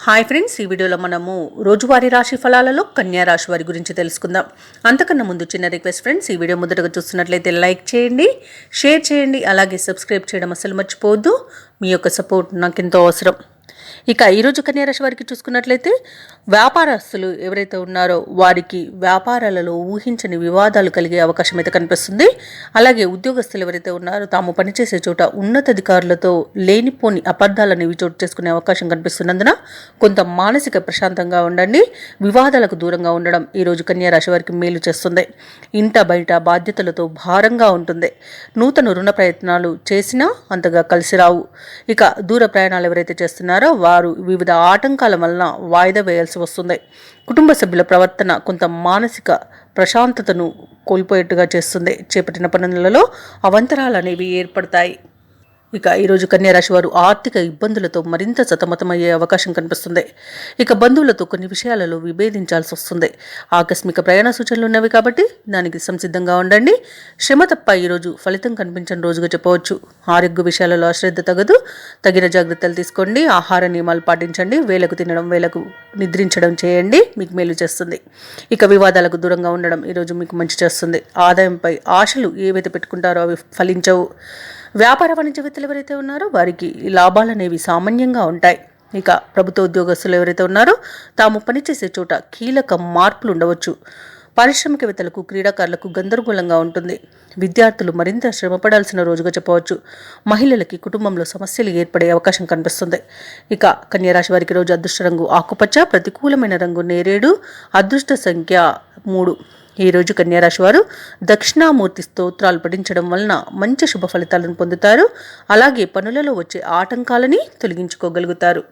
Hi friends ఈ వీడియోలో మనము రోజువారీ రాశి ఫలాలలో కన్యా రాశి వారి గురించి తెలుసుకుందాం. అంతకన్నా ముందు చిన్న రిక్వెస్ట్ ఫ్రెండ్స్ ఈ వీడియో మొదటగా చూస్తున్నట్లయితే లైక్ చేయండి షేర్ చేయండి అలాగే సబ్స్క్రైబ్ చేయడం అసలు మర్చిపోవద్దు. మీ యొక్క సపోర్ట్ నాకు ఎంతో అవసరం. ఇక ఈరోజు కన్యారాశి వారికి చూసుకున్నట్లయితే వ్యాపారస్తులు ఎవరైతే ఉన్నారో వారికి వ్యాపారాలలో ఊహించని వివాదాలు కలిగే అవకాశం అయితే కనిపిస్తుంది. అలాగే ఉద్యోగస్తులు ఎవరైతే ఉన్నారో తాము పనిచేసే చోట ఉన్నతాధికారులతో లేనిపోని అబద్ధాలను చోటు చేసుకునే అవకాశం కనిపిస్తున్నందున కొంత మానసిక ప్రశాంతంగా ఉండండి. వివాదాలకు దూరంగా ఉండడం ఈరోజు కన్యారాశి వారికి మేలు చేస్తుంది. ఇంట బయట బాధ్యతలతో భారంగా ఉంటుంది. నూతన రుణ ప్రయత్నాలు చేసినా అంతగా కలిసి రావు. ఇక దూర ప్రయాణాలు ఎవరైతే చేస్తున్నారో వారు వివిధ ఆటంకాల వలన వాయిదా వేయాల్సి వస్తుంది. కుటుంబ సభ్యుల ప్రవర్తన కొంత మానసిక ప్రశాంతతను కోల్పోయేట్టుగా చేస్తుంది. చేపట్టిన పనులలో అవంతరాలు అనేవి ఏర్పడతాయి. ఇక ఈరోజు కన్యారాశి వారు ఆర్థిక ఇబ్బందులతో మరింత సతమతమయ్యే అవకాశం కనిపిస్తుంది. ఇక బంధువులతో కొన్ని విషయాలలో విభేదించాల్సి వస్తుంది. ఆకస్మిక ప్రయాణ సూచనలు ఉన్నవి కాబట్టి దానికి సంసిద్ధంగా ఉండండి. శ్రమ తప్ప ఈరోజు ఫలితం కనిపించని రోజుగా చెప్పవచ్చు. ఆరోగ్య విషయాలలో అశ్రద్ధ తగదు. తగిన జాగ్రత్తలు తీసుకోండి. ఆహార నియమాలు పాటించండి. వేలకు తినడం వేలకు నిద్రించడం చేయండి. మీకు మేలు చేస్తుంది. ఇక వివాదాలకు దూరంగా ఉండడం ఈరోజు మీకు మంచి చేస్తుంది. ఆదాయంపై ఆశలు ఏవైతే పెట్టుకుంటారో అవి ఫలించవు. వ్యాపార వాణిజ్యవేత్తలు ఎవరైతే ఉన్నారో వారికి లాభాలు అనేవి సామాన్యంగా ఉంటాయి. ఇక ప్రభుత్వ ఉద్యోగస్తులు ఎవరైతే ఉన్నారో తాము పనిచేసే చోట కీలక మార్పులు ఉండవచ్చు. పారిశ్రామికవేత్తలకు క్రీడాకారులకు గందరగోళంగా ఉంటుంది. విద్యార్థులు మరింత శ్రమపడాల్సిన రోజుగా చెప్పవచ్చు. మహిళలకి కుటుంబంలో సమస్యలు ఏర్పడే అవకాశం కనిపిస్తుంది. ఇక కన్యారాశి వారికి రోజు అదృష్ట రంగు ఆకుపచ్చ ప్రతికూలమైన రంగు నేరేడు అదృష్ట సంఖ్య మూడు. ఈరోజు కన్యారాశి వారు దక్షిణామూర్తి స్తోత్రాలు పఠించడం వలన మంచి శుభ ఫలితాలను పొందుతారు. అలాగే పనులలో వచ్చే ఆటంకాలని తొలగించుకోగలుగుతారు.